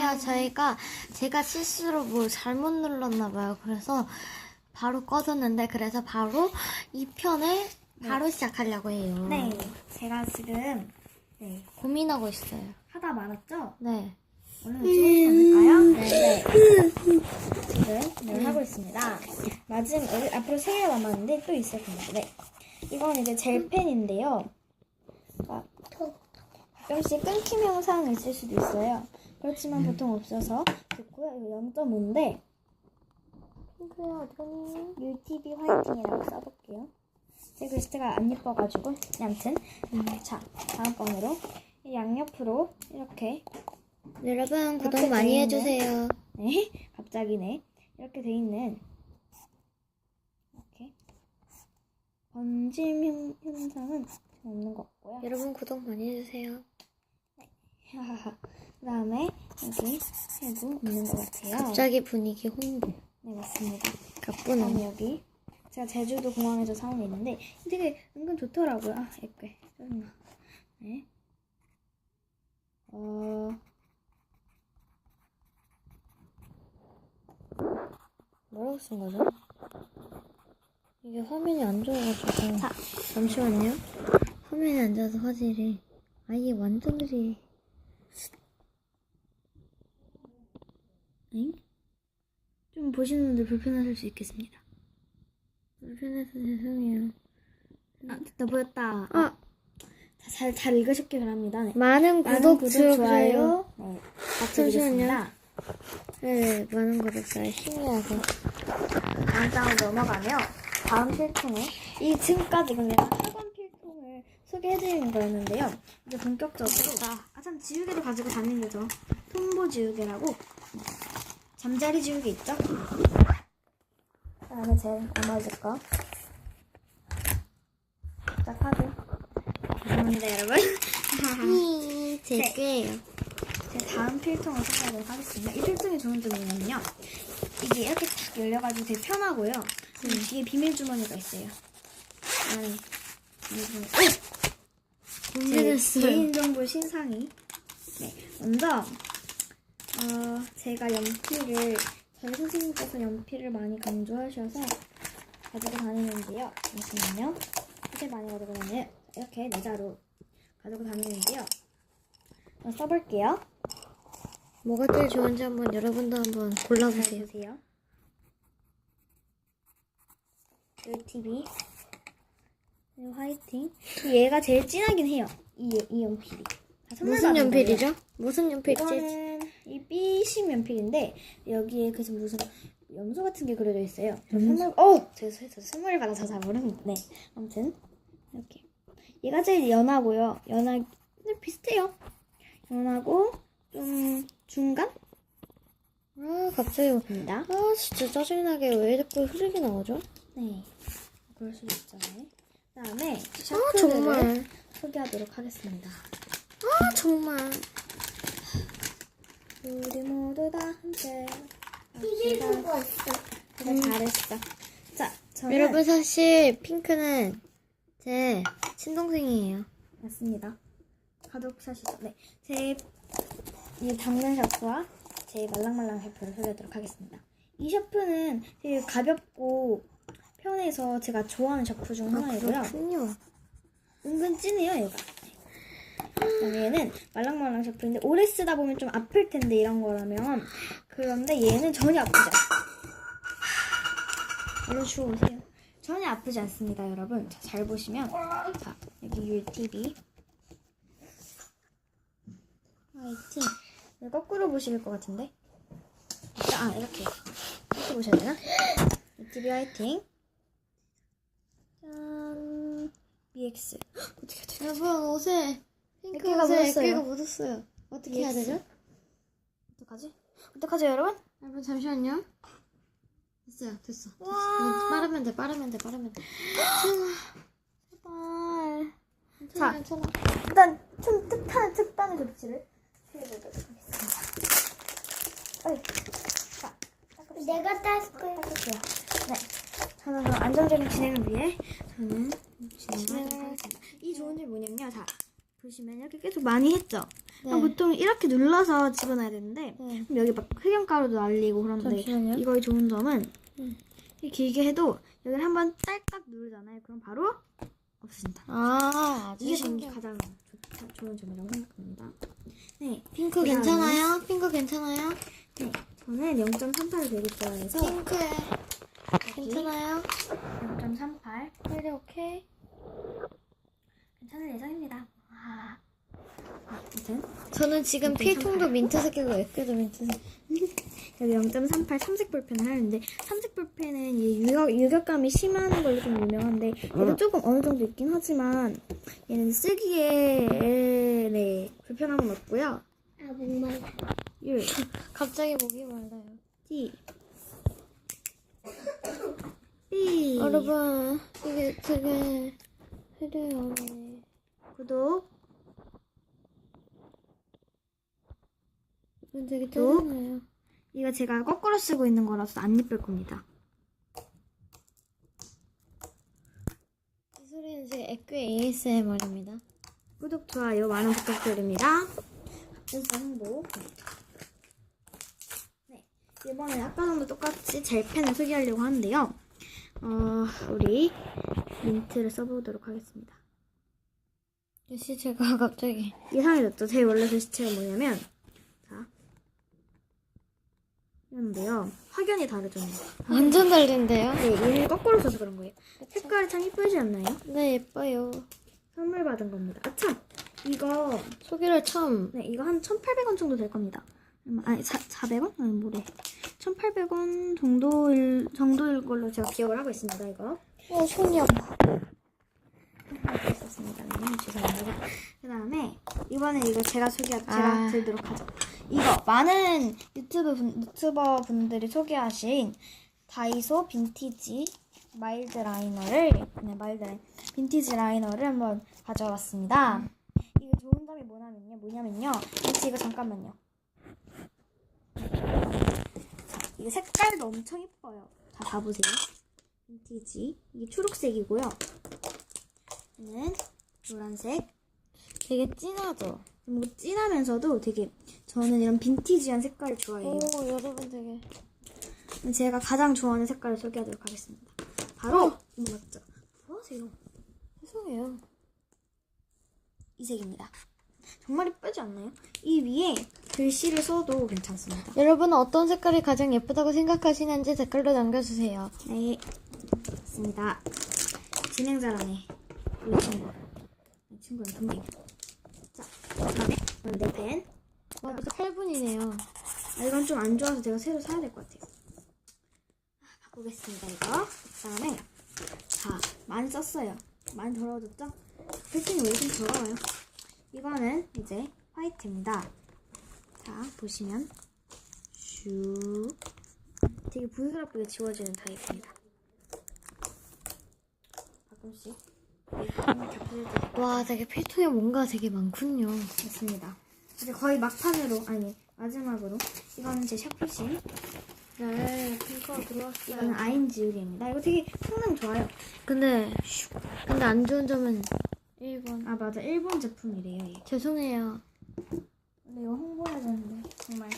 안녕하세요. 저희가 제가 실수로 뭐 잘못 눌렀나 봐요. 그래서 바로 꺼졌는데 그래서 바로 2편을 바로 시작하려고 해요. 네, 제가 지금 네, 고민하고 있어요. 하다 말았죠? 네. 오늘 찍어주지 않을까요? 네. 지금 네, 하고 있습니다. 마지막 앞으로 세개 남았는데 또 있을 겁니다. 네. 이건 이제 젤펜인데요. 아, 가끔씩 끊김 영상이 있을 수도 있어요. 그렇지만 보통 없어서 좋고요. 이거 0.5인데 핑크야, 어떡하니? UTV 화이팅이라고 써볼게요. 제 글씨가 안 예뻐가지고 아무튼 자 다음 번으로 이 양옆으로 이렇게 여러분, 구독 많이. 해주세요. 네 갑자기네 이렇게 돼 있는 이렇게 번짐 현- 현상은 없는 것 같고요. 여러분, 구독 많이 해주세요. 그 다음에 여기 해도 있는 것 같아요. 갑자기 분위기 홍보. 네 맞습니다. 그다음에 여기 제가 제주도 공항에서 사온 게 있는데 되게 은근 좋더라고요. 아, 예쁘게. 짜증나. 네. 어, 뭐라고 쓴 거죠? 이게 화면이 안 좋아가지고. 자. 잠시만요. 화면이 안 좋아서 화질이. 아예 완전 느리. 응? 좀 보시는 분들 불편하실 수 있겠습니다. 불편해서 죄송해요. 아, 됐다, 보였다. 아, 자, 잘, 잘 읽으셨길 바랍니다. 네. 많은 구독, 구독, 좋아요. 네. 잠시만요. 네, 많은 구독, 좋아요. 신기하고. 다음 장으로 넘어가며 다음 필통에 이 지금까지 그냥 학원 필통을 소개해드리는 거였는데요. 이제 본격적으로 아참 지우개도 가지고 다니는 거죠. 톰보 지우개라고 잠자리 지우개 있죠? 그다음에 제일 나머지 거. 자 카드. 죄송합니다 여러분. 히, 제 네. 거예요. 제 다음 필통을 소개하도록 하겠습니다. 이 필통의 좋은 점이 뭐냐면요. 이게 이렇게 탁 열려가지고 되게 편하고요. 그리고 뒤에 비밀 주머니가 있어요. 안에 비밀 주머니. 오! 제 공개됐어요. 개인정보 신상이. 네, 먼저 어, 제가 연필을 저희 선생님께서 연필을 많이 강조하셔서 가지고 다니는데요. 잠시만요. 이렇게 많이 가지고 다니는 이렇게 내자로 가지고 다니는데요. 어, 써볼게요. 뭐가 제일 좋은지 한번 여러분도 한번 골라보세요. 보세요. TV 그리고 화이팅. 얘가 제일 진하긴 해요. 이, 이 연필이. 다 선물 무슨. 연필이죠? 무슨 연필이지? 이 B심 연필인데 여기에 그래서 무슨 염소 같은 게 그려져 있어요. 저 선물 어 제가 서- 저 선물을 받아서 잘 모르는데 네. 아무튼 이렇게 얘가 제일 연하고요. 연하 네, 비슷해요. 연하고 좀 중간 아, 갑자기. 입니다. 아, 진짜 짜증나게 왜 자꾸 흐르게 나오죠? 네. 그럴 수도 있잖아요. 그다음에 아, 샤프를 정말. 소개하도록 하겠습니다. 아, 정말. 우리 모두 다 함께 이게 그거 있어. 그래 잘했어. 자, 저는 여러분, 사실 핑크는 제 친동생이에요. 맞습니다. 가족샷이죠. 네, 제 이 당근 샤프와 제 말랑말랑 샤프를 소개하도록 하겠습니다. 이 샤프는 되게 가볍고 편해서 제가 좋아하는 샤프 중 아, 하나이고요. 그렇군요. 은근 진해요, 얘가. 얘는 말랑말랑 샤프인데 오래 쓰다 보면 좀 아플 텐데 이런 거라면 그런데 얘는 전혀 아프지 않아요. 얼른 주워 오세요. 전혀 아프지 않습니다, 여러분. 자, 잘 보시면 자 여기 UTV 화이팅. 거꾸로 보실 것 같은데. 자, 아 이렇게 이렇게 보셔야 되나? UTV 화이팅. 짠. BX. 어떻게 어떻게 여러분, 옷에 옷에 묻었어요. 액기가 묻었어요. 어떻게 해야. 되죠? 어떡하지? 어떡하죠, 여러분? 여러분, 잠시만요. 됐어요, 됐어. 됐어. 와. 빠르면 돼, 빠르면 돼, 빠르면 돼. 제발. 자, 자. 괜찮아. 일단 좀 특단의 특단의 조치를 해보도록 하겠습니다. 자. 내가 땄을 거야. 닦을게요. 네. 저는 그럼 안정적인 진행을 위해 저는 진행을 하겠습니다. 이 좋은 점 뭐냐면요. 자, 보시면 이렇게 계속 많이 했죠. 네. 보통 이렇게 눌러서 집어넣어야 되는데 네. 그럼 여기 막 흑연가루도 날리고 그런데 잠시만요. 이거의 좋은 점은 음. 이 길게 해도 여기를 한번 딸깍 누르잖아요. 그럼 바로 없어진다. 아, 이게 저는. 가장 좋다, 좋은 점이라고 생각합니다. 네, 핑크 그다음에- 괜찮아요? 핑크 괜찮아요? 네, 저는 0.38을 되게 좋아해서 핑크 괜찮아요? 0.38 오케이 오케이. 괜찮을 예정입니다. 저는 지금 0.38. 필통도 민트색이고 액괴도 민트색. 여기 0.38 삼색 볼펜을 하는데 삼색 볼펜은 이 유격, 유격감이 심한 걸로 좀 유명한데 얘도 조금 어느 정도 있긴 하지만 얘는 쓰기에 네 불편함은 없고요. 아, 목말라. 율, 갑자기 목이 말라요. D, B, 여러분 이게 되게 흐려요. 구독, 이건 되게 또? 짜증나요. 이거 제가 거꾸로 쓰고 있는 거라서 안 예쁠 겁니다. 이 소리는 지금 액괴 ASMR입니다. 구독, 좋아요 많은 부탁드립니다. 홍보. 네, 이번에 아까랑도 똑같이 젤펜을 소개하려고 하는데요. 어, 우리 민트를 써보도록 하겠습니다. 시체가 갑자기 이상해졌죠? 제 원래 글씨체가 뭐냐면 자 이런데요. 확연히 다르죠? 완전 다른데요? 네, 얘는 거꾸로 써서 그런 거예요. 색깔이 참 이쁘지 않나요? 네 예뻐요. 선물 받은 겁니다. 아 참! 이거 소개를 처음 네, 이거 한 1,800원 정도 될 겁니다. 아니, 4, 400원? 아니, 뭐래. 1,800원 정도일, 정도일 걸로 제가 기억을 하고 있습니다, 이거. 어 손이 아파. 있었습니다. 네, 죄송합니다. 그 다음에, 이번에 이거 제가 소개, 제가 아. 들도록 하죠. 이거, 많은 유튜브 분, 유튜버 분들이 소개하신 다이소 빈티지 마일드 라이너를, 네, 마일드 라이너, 빈티지 라이너를 한번 가져왔습니다. 이게 좋은 점이 뭐냐면요, 뭐냐면요. 혹시 이거 잠깐만요. 자, 이게 색깔도 엄청 예뻐요. 자, 봐보세요. 빈티지. 이게 초록색이고요. 얘는 노란색. 되게 진하죠? 뭔가 진하면서도 되게 저는 이런 빈티지한 색깔을 좋아해요. 오 여러분 되게 제가 가장 좋아하는 색깔을 소개하도록 하겠습니다. 바로 이거 맞죠? 뭐 하세요? 죄송해요. 이 색입니다. 정말 예쁘지 않나요? 이 위에 글씨를 써도 괜찮습니다. 여러분은 어떤 색깔이 가장 예쁘다고 생각하시는지 댓글로 남겨주세요. 네, 맞습니다. 진행자라네. 우리 친구. 이 친구는 동생. 자, 그다음에 내 펜. 와 벌써 8분이네요. 아, 이건 좀 안 좋아서 제가 새로 사야 될 것 같아요. 아, 바꾸겠습니다, 이거. 그 다음에, 자, 많이 썼어요. 많이 더러워졌죠? 패킹이 왜 이렇게 더러워요? 이거는 이제 화이트입니다. 자, 보시면, 슉. 되게 부드럽게 지워지는 타입입니다. 가끔씩. 와 되게 필통에 뭔가 되게 많군요. 됐습니다. 이제 거의 막판으로, 아니, 마지막으로. 이거는 제 샤프심. 네 핑크가 들어왔어요. 이거는 아인지율입니다. 이거 되게 성능 좋아요. 근데 근데 안 좋은 점은 1번. 아 맞아 일본 제품이래요. 얘. 죄송해요. 근데 이거 홍보해야 되는데 정말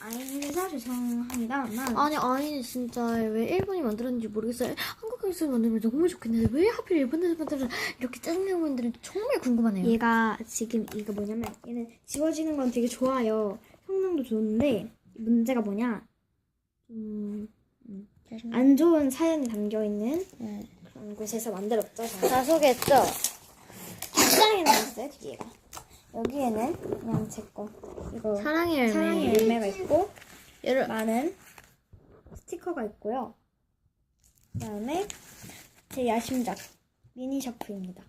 아인회사 죄송합니다만 아니 아니 진짜 왜 일본이 만들었는지 모르겠어요. 한국에서 만들면 너무 좋겠는데 왜 하필 일본에서 만들어 이렇게 짜증내는 분들은 정말 궁금하네요. 얘가 지금 이거 뭐냐면 얘는 지워지는 건 되게 좋아요. 성능도 좋은데 문제가 뭐냐 음, 안 좋은 사연이 담겨 있는 네. 그런 곳에서 만들었죠. 다 소개했죠? 책장에 나왔어요 뒤에가. 여기에는 그냥 제거 이거 사랑의 열매. 사랑의 열매가 있고 여러 많은 스티커가 있고요. 그다음에 제 야심작 미니 샤프입니다.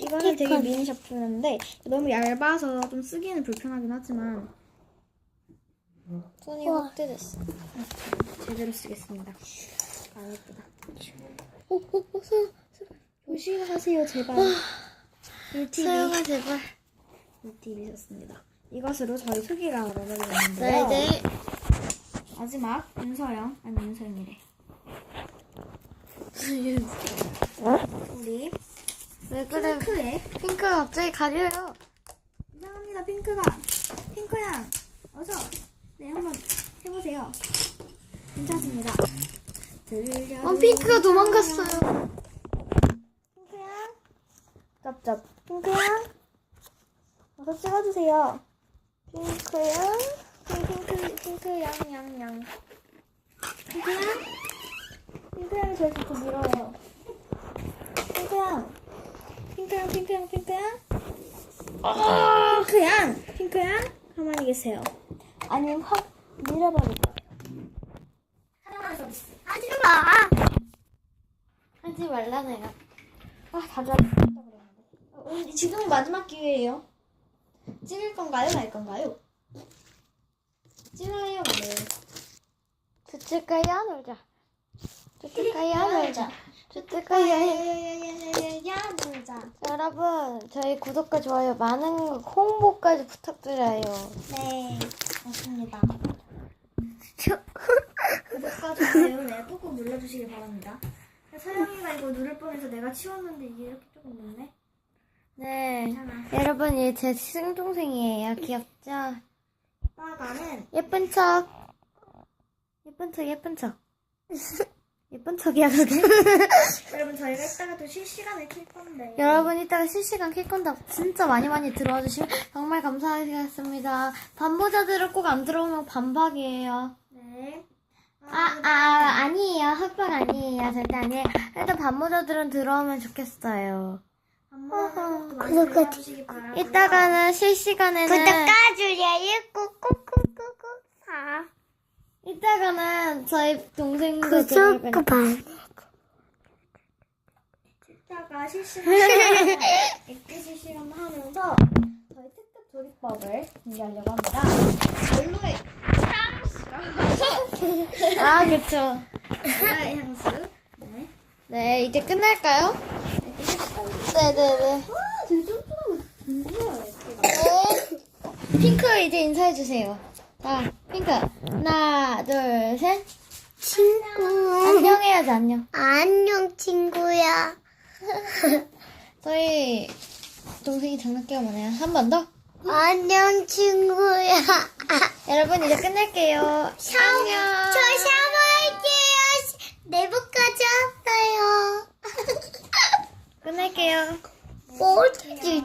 이거는 되게. 미니 샤프인데 너무 얇아서 좀 쓰기에는 불편하긴 하지만 손이 확대됐어. 제대로 쓰겠습니다. 아 예쁘다. 오, 오, 오, 서영, 조심하세요 제발. 서영아 제발. 샀습니다. 이것으로 저희 소개가 마무리가 자 됐는데요. 이제 마지막 윤서영 아니 윤서영이래. 우리 왜 그래? 핑크에 핑크가 갑자기 가려요. 이상합니다 핑크가 핑크양 어서 네 한번 해보세요 괜찮습니다 들려 어, 핑크가 도망갔어요. 핑크양 쩝쩝 핑크양 어서 찍어주세요. 핑크양 핑크 핑크 양 양 양. 핑크양 핑크양이 저를 자꾸 밀어요. 핑크양 핑크양 핑크양 핑크양 핑크양 핑크양 가만히 계세요. 아니면 확 밀어버릴 거예요. 하지 마. 하지 말라네요. 아, 다들. 지금 마지막 기회예요. 찍을 건가요, 말 건가요? 찍어요, 말래요. 주택가에 안 놀자. 주택가에 안 놀자. 주택가에 야야야야야야 놀자. 여러분, 저희 구독과 좋아요 많은 홍보까지 부탁드려요. 네, 맞습니다. 구독과 좋아요 네, 꾹꾹 눌러주시기 바랍니다. 서영이가 이거 누를 뻔해서 내가 치웠는데 이게 이렇게 조금 늦네. 네. 괜찮아. 여러분, 얘 제 친동생이에요. 귀엽죠? 빠가는 예쁜 척. 예쁜 척, 예쁜 척. 예쁜 척이야, 그게. 여러분 저희가 이따가 또 실시간을 킬 건데. 여러분, 이따가 실시간 킬 건데 진짜 많이 많이 들어와 주시면 정말 감사하겠습니다. 반보자들은 꼭 안 들어오면 반박이에요. 네. 아, 아, 아니에요. 합방 아니에요. 절대 아니에요. 일단 반모자들은 들어오면 좋겠어요. 구독과. 이따가는 실시간에는 구독해주세요. 꾹꾹꾹꾹꾹 사. 이따가는 저희 동생도 들어올 거니까. 이따가 실시간 액기 실시간 하면서 저희 특급 조리법을 공개하려고 합니다. 별로의 아, 그쵸. 별로의 향수. 네. 네, 이제 끝날까요? 네네네. 핑크 이제 인사해주세요. 자, 핑크. 하나, 둘, 셋. 친구. 안녕해야지, 안녕. 안녕, 친구야. 저희 동생이 장난기가 많아요. 한 번 더? 안녕, 친구야. 여러분, 이제 끝낼게요. 샤워. 안녕. 저 샤워할게요. 내복까지 왔어요. 끝낼게요. 꼴찌.